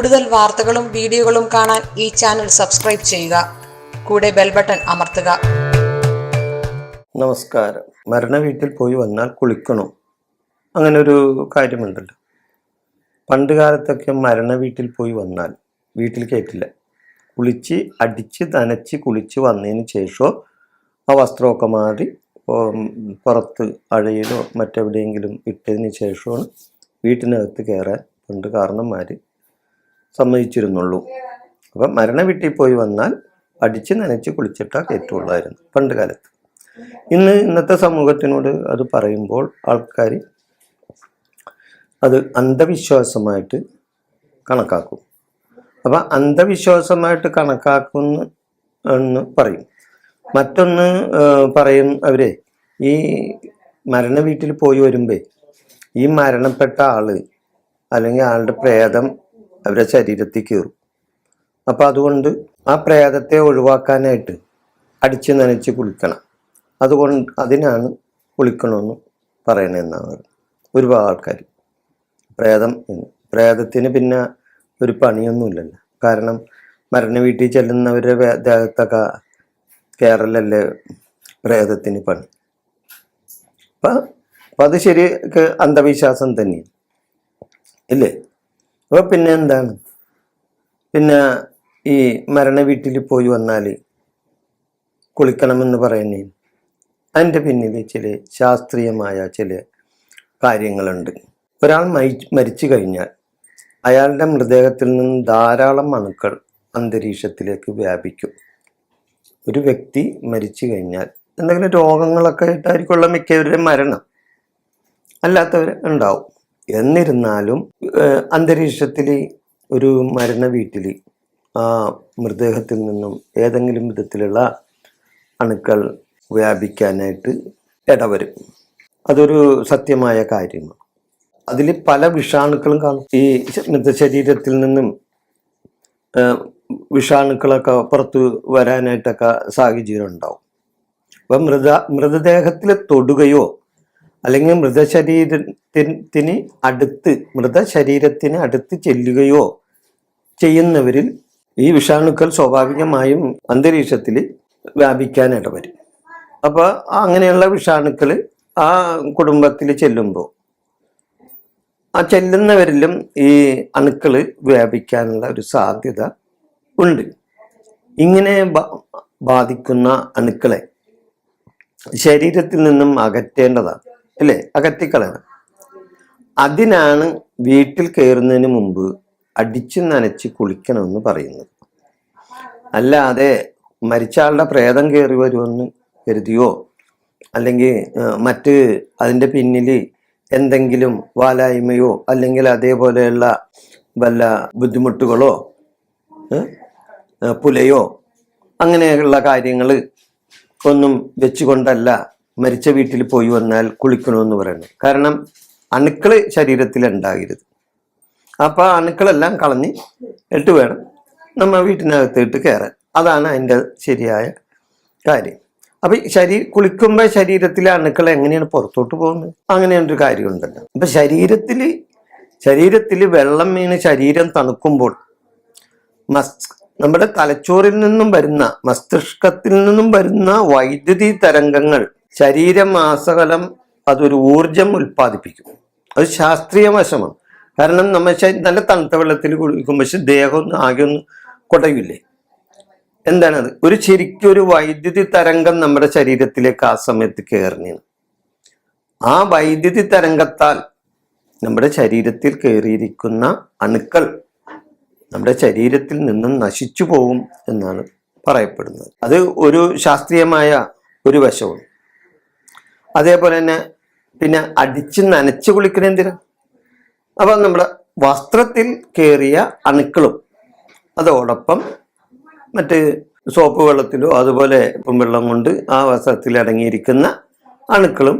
കൂടുതൽ വാർത്തകളും വീഡിയോകളും കാണാൻ ഈ ചാനൽ സബ്സ്ക്രൈബ് ചെയ്യുക. കൂടെ ബെൽ ബട്ടൺ അമർത്തുക. നമസ്കാരം. മരണ വീട്ടിൽ പോയി വന്നാൽ കുളിക്കണം? അങ്ങനെ ഒരു കാര്യമുണ്ടല്ലോ. പണ്ട് കാലത്തൊക്കെ മരണ വീട്ടിൽ പോയി വന്നാൽ വീട്ടിൽ കയറ്റില്ല കുളിച്ച് അടിച്ച് നനച്ച് കുളിച്ച് വന്നതിന് ശേഷമോ ആ വസ്ത്രമൊക്കെ മാറി പുറത്ത് അഴയിലോ മറ്റെവിടെയെങ്കിലും ഇട്ടതിന് ശേഷമാണ് വീട്ടിനകത്ത് കയറാൻ പണ്ട് കാരണന്മാർ സമ്മതിച്ചിരുന്നുള്ളൂ. അപ്പം മരണ വീട്ടിൽ പോയി വന്നാൽ അടിച്ച് നനച്ച് കുളിച്ചിട്ടാ കയറ്റുള്ളായിരുന്നു പണ്ട് കാലത്ത്. ഇന്ന് ഇന്നത്തെ സമൂഹത്തിനോട് അത് പറയുമ്പോൾ ആൾക്കാർ അത് അന്ധവിശ്വാസമായിട്ട് കണക്കാക്കും. അപ്പം അന്ധവിശ്വാസമായിട്ട് കണക്കാക്കുന്ന എന്ന് പറയും. മറ്റൊന്ന് പറയും അവരെ ഈ മരണ വീട്ടിൽ പോയി വരുമ്പേ ഈ മരണപ്പെട്ട ആൾ അല്ലെങ്കിൽ ആളുടെ പ്രേതം അവരുടെ ശരീരത്തിൽ കയറും അപ്പം അതുകൊണ്ട് ആ പ്രേതത്തെ ഒഴിവാക്കാനായിട്ട് അടിച്ച് നനച്ച് കുളിക്കണം. അതുകൊണ്ട് അതിനാണ് കുളിക്കണമെന്ന് പറയുന്നത്. ഒരുപാട് ആൾക്കാർ പ്രേതം. പ്രേതത്തിന് പിന്നെ ഒരു പണിയൊന്നുമില്ലല്ലോ. കാരണം മരണ വീട്ടിൽ ചെല്ലുന്നവരുടെ ദേഹത്തൊക്കെ കയറലല്ലേ പ്രേതത്തിന് പണി. അപ്പം അപ്പം അത് ശരിക്ക് അന്ധവിശ്വാസം തന്നെയാണ്. ഇല്ലേ? അപ്പോൾ പിന്നെ എന്താണ്? പിന്നെ ഈ മരണ വീട്ടിൽ പോയി വന്നാൽ കുളിക്കണമെന്ന് പറയുന്നേ. അതിന്റെ പിന്നിൽ ചില ശാസ്ത്രീയമായ ചില കാര്യങ്ങളുണ്ട്. ഒരാൾ മരി മരിച്ചു കഴിഞ്ഞാൽ അയാളുടെ മൃതദേഹത്തിൽ നിന്ന് ധാരാളം അണുക്കൾ അന്തരീക്ഷത്തിലേക്ക് വ്യാപിക്കും. ഒരു വ്യക്തി മരിച്ചു കഴിഞ്ഞാൽ എന്തെങ്കിലും രോഗങ്ങളൊക്കെ ആയിട്ടായിരിക്കുള്ള മിക്കവരുടെ മരണം അല്ലാത്തവർ ഉണ്ടാവും. എന്നിരുന്നാലും അന്തരീക്ഷത്തിൽ ഒരു മരുന്ന വീട്ടിൽ ആ മൃതദേഹത്തിൽ നിന്നും ഏതെങ്കിലും വിധത്തിലുള്ള അണുക്കൾ വ്യാപിക്കാനായിട്ട് ഇടവരും. അതൊരു സത്യമായ കാര്യമാണ്. അതിൽ പല വിഷാണുക്കളും കാണും. ഈ മൃതശരീരത്തിൽ നിന്നും വിഷാണുക്കളൊക്കെ പുറത്ത് വരാനായിട്ടൊക്കെ സാഹചര്യം ഉണ്ടാവും അപ്പം മൃത മൃതദേഹത്തിൽ തൊടുകയോ അല്ലെങ്കിൽ മൃതശരീരത്തിന് അടുത്ത് മൃതശരീരത്തിന് അടുത്ത് ചെല്ലുകയോ ചെയ്യുന്നവരിൽ ഈ വിഷാണുക്കൾ സ്വാഭാവികമായും അന്തരീക്ഷത്തിൽ വ്യാപിക്കാൻ ഇടവരും അപ്പോൾ അങ്ങനെയുള്ള വിഷാണുക്കൾ ആ കുടുംബത്തിൽ ചെല്ലുമ്പോൾ ആ ചെല്ലുന്നവരിലും ഈ അണുക്കൾ വ്യാപിക്കാനുള്ള ഒരു സാധ്യത ഉണ്ട്. ഇങ്ങനെ ബാധിക്കുന്ന അണുക്കളെ ശരീരത്തിൽ നിന്നും അകറ്റേണ്ടതാണ്. അല്ലേ? അകത്തിക്കളയണം അതിനാണ് വീട്ടിൽ കയറുന്നതിന് മുമ്പ് അടിച്ചു നനച്ച് കുളിക്കണമെന്ന് പറയുന്നത്. അല്ലാതെ മരിച്ച ആളുടെ പ്രേതം കയറി വരുമെന്ന് കരുതിയോ? അല്ലെങ്കിൽ മറ്റ് അതിന്റെ പിന്നിൽ എന്തെങ്കിലും വാലായ്മയോ അല്ലെങ്കിൽ അതേപോലെയുള്ള വല്ല ബുദ്ധിമുട്ടുകളോ പുലയോ അങ്ങനെയുള്ള കാര്യങ്ങൾ ഒന്നും വെച്ചുകൊണ്ടല്ല മരിച്ച വീട്ടിൽ പോയി വന്നാൽ കുളിക്കണമെന്ന് പറയുന്നത് കാരണം അണുക്കൾ ശരീരത്തിൽ ഉണ്ടാകരുത്. അപ്പോൾ ആ അണുക്കളെല്ലാം കളഞ്ഞ് ഇട്ട് വേണം നമ്മൾ വീട്ടിനകത്തിട്ട് കയറാൻ. അതാണ് അതിന്റെ ശരിയായ കാര്യം. അപ്പൊ ശരീരം ശരീ കുളിക്കുമ്പോൾ ശരീരത്തിലെ അണുക്കൾ എങ്ങനെയാണ് പുറത്തോട്ട് പോകുന്നത്? അങ്ങനെയൊരു കാര്യമുണ്ടല്ലോ. അപ്പൊ ശരീരത്തിൽ ശരീരത്തിൽ വെള്ളം വീണ് ശരീരം തണുക്കുമ്പോൾ മസ് നമ്മുടെ തലച്ചോറിൽ നിന്നും വരുന്ന മസ്തിഷ്കത്തിൽ നിന്നും വരുന്ന വൈദ്യുതി തരംഗങ്ങൾ ശരീരമാസകലം അതൊരു ഊർജം ഉൽപ്പാദിപ്പിക്കും. അത് ശാസ്ത്രീയ വശമാണ് കാരണം നമ്മൾ നല്ല തണുത്ത വെള്ളത്തിൽ കുളിക്കുമ്പോൾ പക്ഷെ ദേഹം ഒന്ന് ആകെ ഒന്ന് കുടയില്ലേ? എന്താണത്? ഒരു ശരിക്കും ഒരു വൈദ്യുതി തരംഗം നമ്മുടെ ശരീരത്തിലേക്ക് ആ സമയത്ത് കയറുന്നതാണ് ആ വൈദ്യുതി തരംഗത്താൽ നമ്മുടെ ശരീരത്തിൽ കയറിയിരിക്കുന്ന അണുക്കൾ നമ്മുടെ ശരീരത്തിൽ നിന്നും നശിച്ചു പോകും എന്നാണ് പറയപ്പെടുന്നത്. അത് ഒരു ശാസ്ത്രീയമായ ഒരു വശമാണ്. അതേപോലെ തന്നെ പിന്നെ അടിച്ച് നനച്ച് കുളിക്കണ എന്തിനാ? അപ്പൊ നമ്മുടെ വസ്ത്രത്തിൽ കയറിയ അണുക്കളും അതോടൊപ്പം മറ്റ് സോപ്പ് വെള്ളത്തിലോ അതുപോലെ വെള്ളം കൊണ്ട് ആ വസ്ത്രത്തിൽ അടങ്ങിയിരിക്കുന്ന അണുക്കളും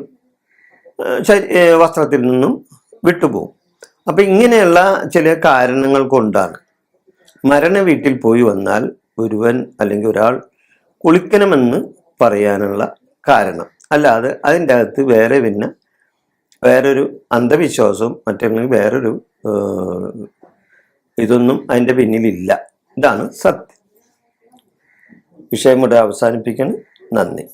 വസ്ത്രത്തിൽ നിന്നും വിട്ടുപോകും. അപ്പം ഇങ്ങനെയുള്ള ചില കാരണങ്ങൾ കൊണ്ടാണ് മരണ വീട്ടിൽ പോയി വന്നാൽ ഒരുവൻ അല്ലെങ്കിൽ ഒരാൾ കുളിക്കണമെന്ന് പറയാനുള്ള കാരണം. അല്ലാതെ അതിന്റെ അകത്ത് വേറെ പിന്നെ വേറൊരു അന്ധവിശ്വാസവും മറ്റല്ലെങ്കിൽ വേറൊരു ഇതൊന്നും അതിന്റെ പിന്നിലില്ല. ഇതാണ് സത്യം. വിഷയം ഇവിടെ അവസാനിപ്പിക്കണം നന്ദി.